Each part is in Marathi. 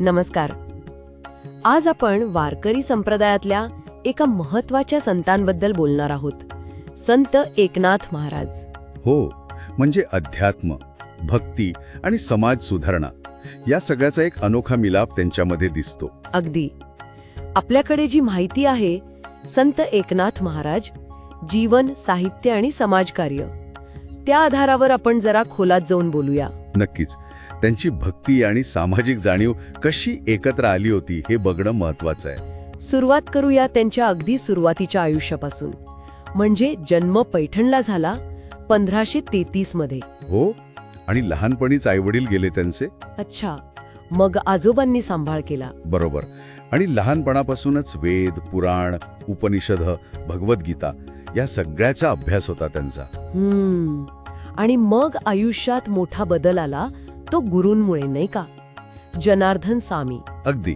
नमस्कार. आज आपण वारकरी संप्रदायातल्या एका महत्त्वाच्या संतांबद्दल बोलणार आहोत. संत एकनाथ महाराज. हो म्हणजे अध्यात्म भक्ती आणि समाज सुधारणा या सगळ्याचा एक अनोखा मिलाप त्यांच्यामध्ये दिसतो. अगदी. आपल्याकडे जी माहिती आहे संत एकनाथ महाराज जीवन साहित्य आणि समाजकार्य त्या आधारावर आपण जरा खोलात जाऊन बोलूया. नक्कीच. त्यांची भक्ती आणि सामाजिक जाणीव कशी एकत्र आली होती हे बघणं महत्वाचं आहे. सुरुवात करूया त्यांच्या अगदी सुरुवातीच्या आयुष्यापासून. म्हणजे जन्म पैठणला झाला पंधराशे तेहतीसमध्ये. हो? आणि लहानपणीच आईवडील गेले त्यांचे? अच्छा. मग आजोबांनी सांभाळ केला. बरोबर. आणि लहानपणापासूनच वेद पुराण उपनिषद भगवद्गीता या सगळ्याचा अभ्यास होता त्यांचा. हम्म. आणि मग आयुष्यात मोठा बदल आला तो गुरूंमुळे नाही का? जनार्दन सामी अगदी.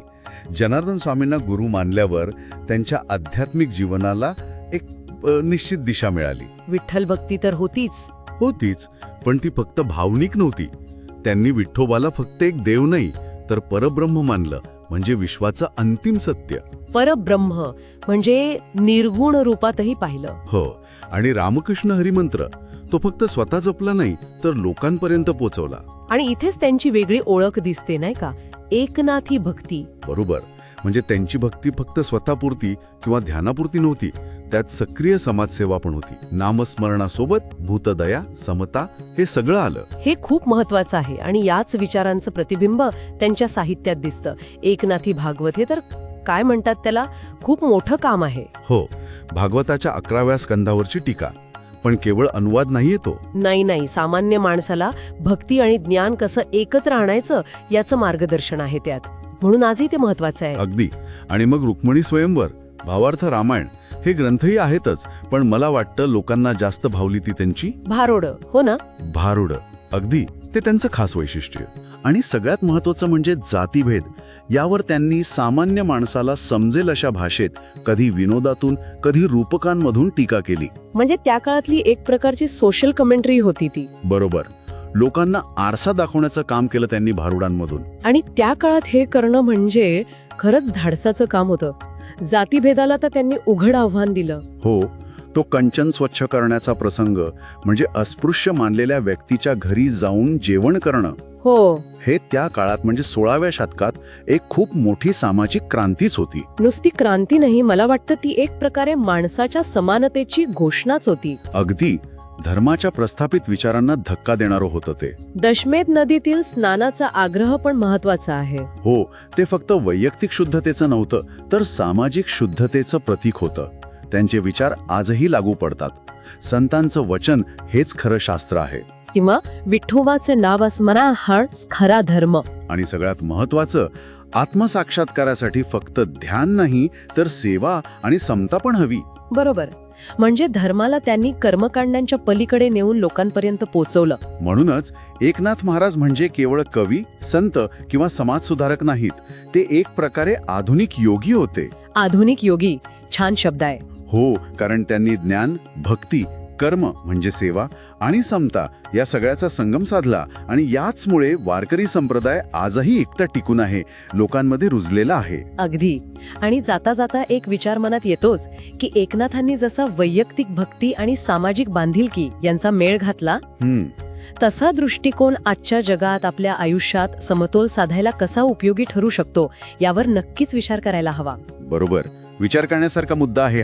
जनार्दन स्वामींना गुरु मानल्यावर त्यांच्या आध्यात्मिक जीवनाला एक निश्चित दिशा मिळाली. विठ्ठल भक्ती तर होतीच. होतीच पण ती फक्त भावनिक नव्हती. त्यांनी विठ्ठोबाला फक्त एक देव नाही तर परब्रह्म मानलं म्हणजे विश्वाचं अंतिम सत्य. परब्रह्म म्हणजे निर्गुण रूपातही पाहिलं. हो आणि रामकृष्ण हरिमंत्र तो फक्त स्वतः जपला नाही तर लोकांपर्यंत पोचवला. आणि इथेच त्यांची वेगळी ओळख दिसते नाही का? एकनाथी भक्ती. बरोबर. म्हणजे त्यांची भक्ती फक्त स्वतःपुरती किंवा ध्यानापुरती नव्हती त्यात सक्रिय समाजसेवा पण होती. नामस्मरणासोबत भूतदया समता हे सगळं आलं. हे खूप महत्वाचं आहे आणि याच विचारांचं प्रतिबिंब त्यांच्या साहित्यात दिसतं. एकनाथी भागवत हे तर काय म्हणतात त्याला? खूप मोठं काम आहे. हो. भागवताच्या अकराव्या स्कंधावरची टीका. पण केवळ अनुवाद नाहीये तो. नाही नाही. सामान्य माणसाला भक्ती आणि ज्ञान कसं एकत्र आणायचं याचं मार्गदर्शन आहे त्यात. म्हणून आजही ते महत्वाचं आहे. अगदी. आणि मग रुक्मिणी स्वयंवर भावार्थ रामायण हे ग्रंथही आहेतच पण मला वाटतं लोकांना जास्त भावली ती त्यांची. भारोड. हो ना? भारुड. अगदी. ते त्यांचं खास वैशिष्ट्य. आणि सगळ्यात महत्वाचं म्हणजे जातीभेद. यावर त्यांनी सामान्य माणसाला समजेल अशा भाषेत कधी विनोदातून कधी रूपकांमधून टीका केली. म्हणजे त्या काळातली एक प्रकारची सोशल कमेंट्री होती ती. बरोबर. लोकांना आरसा दाखवण्याचं काम केलं त्यांनी भारुडांमधून. आणि त्या काळात हे करणं म्हणजे खरंच धाडसाचं काम होतं. जातीभेदाला तर त्यांनी उघड आव्हान दिलं. हो तो कंचन स्वच्छ करण्याचा प्रसंग म्हणजे अस्पृश्य मानलेल्या व्यक्तीच्या घरी जाऊन जेवण करणं. हो. हे त्या काळात म्हणजे सोळाव्या शतकात एक खूप मोठी सामाजिक क्रांतीच होती. नुसती क्रांती नाही मला वाटतं ती एक प्रकारे माणसाच्या समानतेची घोषणाच होती. अगदी. धर्माच्या प्रस्थापित विचारांना धक्का देणारं होतं ते. दशमेध नदीतील स्नानाचा आग्रह पण महत्त्वाचा आहे. हो ते फक्त वैयक्तिक शुद्धतेचं नव्हतं तर सामाजिक शुद्धतेचं प्रतीक होतं. त्यांचे विचार आजही लागू पडतात. संतांचं वचन हेच खरं शास्त्र आहे. किंवा विठोबाचं नाव स्मरा हाच खरा धर्म. आणि सगळ्यात महत्वाचं आत्मसाक्षात्कारासाठी फक्त ध्यान नाही तर सेवा आणि समता पण हवी. बरोबर. म्हणजे धर्माला त्यांनी कर्मकांडांच्या पलीकडे नेऊन लोकांपर्यंत पोचवलं. म्हणूनच एकनाथ महाराज म्हणजे केवळ कवी संत किंवा समाजसुधारक नाहीत ते एक प्रकारे आधुनिक योगी होते. आधुनिक योगी छान शब्द आहे. हो कारण त्यांनी ज्ञान भक्ती कर्म म्हणजे सेवा आणि समता या सगळ्याचा संगम साधला आणि याचमुळे वारकरी संप्रदाय आजही एकटा टिकून आहे लोकांमध्ये रुजलेला आहे. अगदी. आणि जाता जाता एक विचार मनात येतोच की एकनाथांनी जसा वैयक्तिक भक्ती आणि सामाजिक बांधिलकी यांचा मेळ घातला हम्म. तसा दृष्टिकोन आजच्या जगात आपल्या आयुष्यात समतोल साधायला कसा उपयोगी ठरू शकतो यावर नक्कीच विचार करायला हवा. बरोबर. विचार करण्यासारखा मुद्दा आहे.